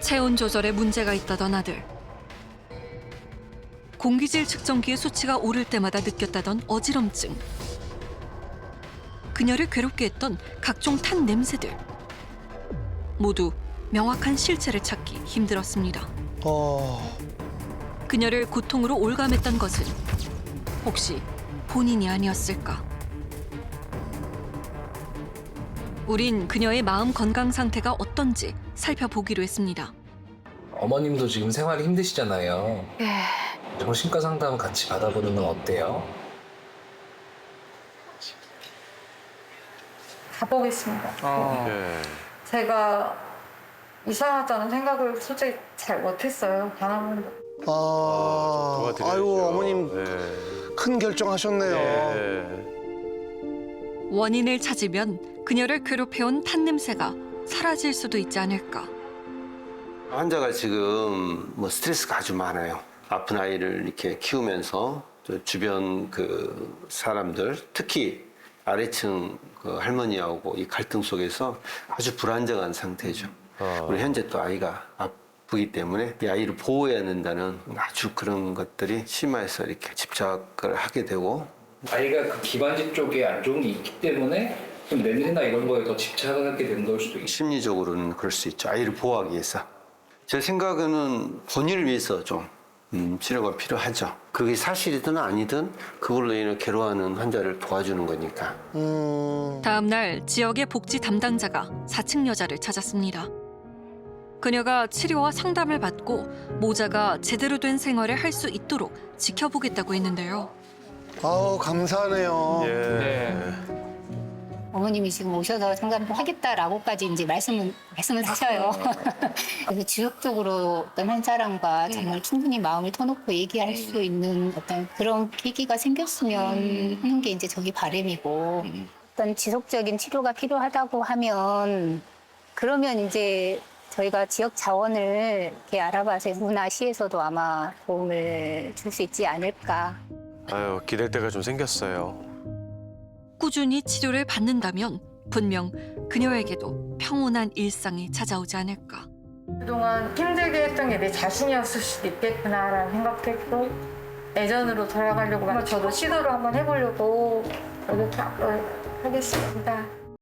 체온 조절에 문제가 있다던 아들. 공기질 측정기의 수치가 오를 때마다 느꼈다던 어지럼증. 그녀를 괴롭게 했던 각종 탄 냄새들. 모두 명확한 실체를 찾기 힘들었습니다. 어, 그녀를 고통으로 올감했던 것은 혹시 본인이 아니었을까? 우린 그녀의 마음 건강 상태가 어떤지 살펴보기로 했습니다. 어머님도 지금 생활이 힘드시잖아요. 정신과 상담 같이 받아보는 건 어때요? 가보겠습니다. 예. 제가 이상하다는 생각을 솔직히 잘 못했어요. 단한 번도. 아, 도와드려야죠. 아유 어머님 예. 큰 결정하셨네요. 예. 원인을 찾으면 그녀를 괴롭혀온 탄 냄새가 사라질 수도 있지 않을까? 환자가 지금 뭐 스트레스가 아주 많아요. 아픈 아이를 이렇게 키우면서 저 주변 그 사람들, 특히 아래층 그 할머니하고 이 갈등 속에서 아주 불안정한 상태죠. 아. 그리고 현재 또 아이가 아프기 때문에 이 아이를 보호해야 된다는 아주 그런 것들이 심해서 이렇게 집착을 하게 되고 아이가 그 기관지 쪽에 안 좋은 게 있기 때문에 좀 냄새나 이런 거에 더 집착을 하게 되는 걸 수도 있어요. 심리적으로는 그럴 수 있죠. 아이를 보호하기 위해서. 제 생각에는 본인을 위해서 좀 음, 치료가 필요하죠. 그게 사실이든 아니든 그걸로 인해 괴로워하는 환자를 도와주는 거니까. 음, 다음 날 지역의 복지 담당자가 사측 여자를 찾았습니다. 그녀가 치료와 상담을 받고 모자가 제대로 된 생활을 할 수 있도록 지켜보겠다고 했는데요. 아우 감사하네요. 예. 어머님이 지금 오셔서 상담도 하겠다라고까지 이제 말씀은 말씀을 하셔요. 그래서 지속적으로 어떤 한 사람과 정말 충분히 마음을 터놓고 얘기할 수 있는 어떤 그런 계기가 생겼으면 하는 게 이제 저기 바람이고 어떤 지속적인 치료가 필요하다고 하면 그러면 이제 저희가 지역 자원을 이렇게 알아봐서 구나 시에서도 아마 도움을 줄 수 있지 않을까. 아유 기댈 때가 좀 생겼어요. 꾸준히 치료를 받는다면 분명 그녀에게도 평온한 일상이 찾아오지 않을까. 그동안 힘들게 했던 게 내 자신이었을 수도 있겠구나라는 생각도 했고 예전으로 돌아가려고 저도 시도를 한번 해보려고 노력하겠습니다.